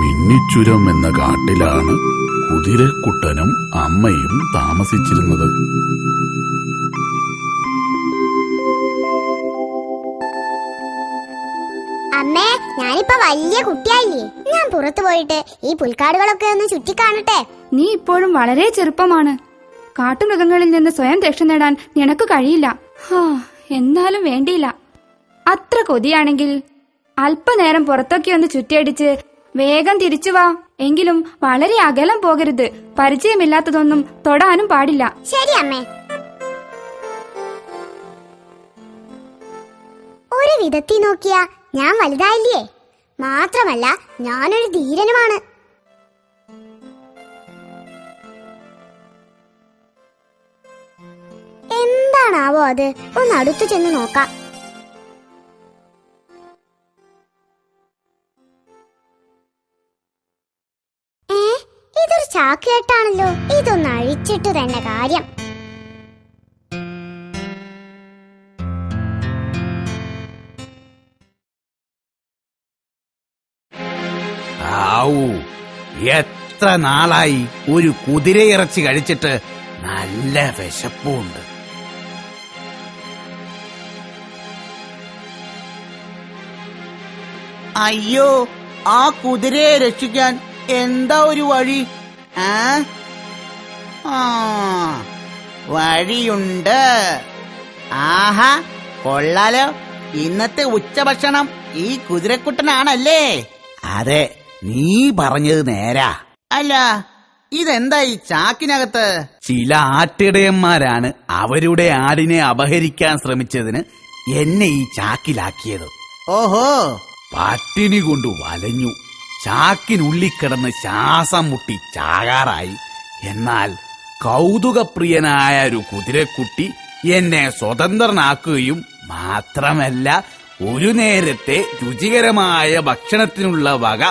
മിന്നിച്ചുരം എന്ന കാട്ടിലാണ് കുതിരക്കുട്ടനും അമ്മയും താമസിച്ചിരുന്നത്. അമ്മേ ഞാനിപ്പോ വലിയ കുട്ടിയായില്ലേ? ഞാൻ പുറത്തു പോയിട്ട് ഈ പുൽക്കാടുകളൊക്കെ ഒന്ന് ചുറ്റിക്കാണട്ടെ. നീ ഇപ്പോഴും വളരെ ചെറുപ്പമാണ്. കാട്ടുമൃഗങ്ങളിൽ നിന്ന് സ്വയം രക്ഷ നേടാൻ നിനക്ക് കഴിയില്ല. എന്നാലും വേണ്ടിയില്ല. അത്ര കൊതിയാണെങ്കിൽ അല്പനേരം പുറത്തൊക്കെ ഒന്ന് ചുറ്റിയടിച്ച് വേഗം തിരിച്ചു വാ. എങ്കിലും വളരെ അകലം പോകരുത്. പരിചയമില്ലാത്തതൊന്നും തൊടാനും പാടില്ല. ശരി അമ്മേ. ഒരു വിധത്തിൽ നോക്കിയാ ഞാൻ വലുതായില്ലേ? മാത്രമല്ല ഞാനൊരു ധീരനുമാണ്. എന്താണാവോ അത്? ഒന്ന് അടുത്തു ചെന്ന് നോക്കാം. ഇതൊരു ചാക്കുകെട്ടാണല്ലോ ഇതൊന്ന് അഴിച്ചിട്ട് തന്നെ കാര്യം. ആവൂ എത്ര നാളായി ഒരു കുതിരയിറച്ചി കഴിച്ചിട്ട് നല്ല വിശപ്പുണ്ട്. അയ്യോ ആ കുതിരയെ രക്ഷിക്കാൻ എന്താ ഒരു വഴി? ആ? വഴിയുണ്ട്. ആഹാ കൊള്ളാലോ. ഇന്നത്തെ ഉച്ചഭക്ഷണം ഈ കുതിരക്കുട്ടനാണല്ലേ? അതെ നീ പറഞ്ഞത് നേരാ. അല്ല ഇതെന്താ ഈ ചാക്കിനകത്ത്? ചില ആട്ടിടയന്മാരാണ് അവരുടെ ആടിനെ അപഹരിക്കാൻ ശ്രമിച്ചതിന് എന്നെ ഈ ചാക്കിലാക്കിയത്. ഓഹോ. പട്ടിണി കൊണ്ട് വലഞ്ഞു. ചാക്കിനുള്ളിൽ കിടന്ന് ശ്വാസം മുട്ടി ചാകാറായി. എന്നാൽ കൗതുകപ്രിയനായ ഒരു കുതിരക്കുട്ടി എന്നെ സ്വതന്ത്രനാക്കുകയും മാത്രമല്ല ഒരു നേരത്തെ രുചികരമായ ഭക്ഷണത്തിനുള്ള വക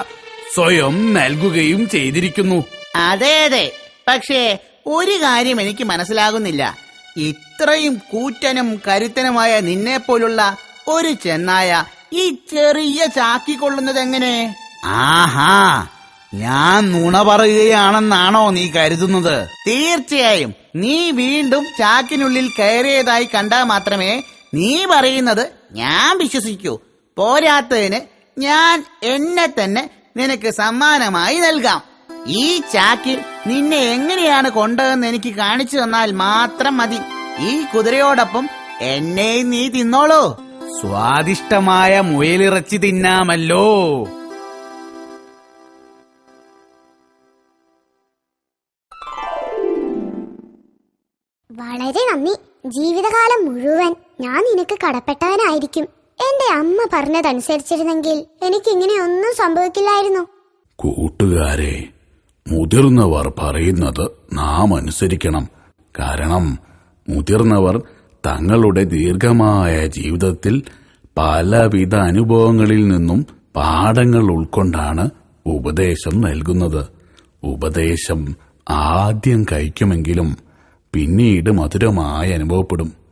സ്വയം നൽകുകയും ചെയ്തിരിക്കുന്നു. അതെ അതെ. പക്ഷേ ഒരു കാര്യം എനിക്ക് മനസ്സിലാകുന്നില്ല. ഇത്രയും കൂറ്റനും കരുത്തനുമായ നിന്നെ പോലുള്ള ഒരു ചെന്നായ ഈ ചെറിയ ചാക്കി കൊള്ളുന്നത് എങ്ങനെ ആഹാ ഞാൻ നുണ പറയുകയാണെന്നാണോ നീ കരുതുന്നത്? തീർച്ചയായും. നീ വീണ്ടും ചാക്കിനുള്ളിൽ കയറിയതായി കണ്ടാൽ മാത്രമേ നീ പറയുന്നത് ഞാൻ വിശ്വസിക്കൂ. പോരാത്തതിന് ഞാൻ എന്നെ തന്നെ നിനക്ക് സമ്മാനമായി നൽകാം. ഈ ചാക്കിൽ നിന്നെ എങ്ങനെയാണ് കൊണ്ടതെന്ന് എനിക്ക് കാണിച്ചു തന്നാൽ മാത്രം മതി. ഈ കുതിരയോടൊപ്പം എന്നെയും നീ തിന്നോളൂ. സ്വാദിഷ്ടമായ മുയലിറച്ചി തിന്നാമല്ലോ. വളരെ നന്ദി. ജീവിതകാലം മുഴുവൻ ഞാൻ നിനക്ക് കടപ്പെട്ടവനായിരിക്കും. എന്റെ അമ്മ പറഞ്ഞതനുസരിച്ചിരുന്നെങ്കിൽ എനിക്ക് ഇങ്ങനെ ഒന്നും സംഭവിക്കില്ലായിരുന്നു. കൂട്ടുകാരെ മുതിർന്നവർ പറയുന്നത് നാം അനുസരിക്കണം. കാരണം മുതിർന്നവർ തങ്ങളുടെ ദീർഘമായ ജീവിതത്തിൽ പലവിധ അനുഭവങ്ങളിൽ നിന്നും പാഠങ്ങൾ ഉൾക്കൊണ്ടാണ് ഉപദേശം നൽകുന്നത്. ഉപദേശം ആദ്യം കഴിക്കുമെങ്കിലും പിന്നീട് മധുരമായി അനുഭവപ്പെടും.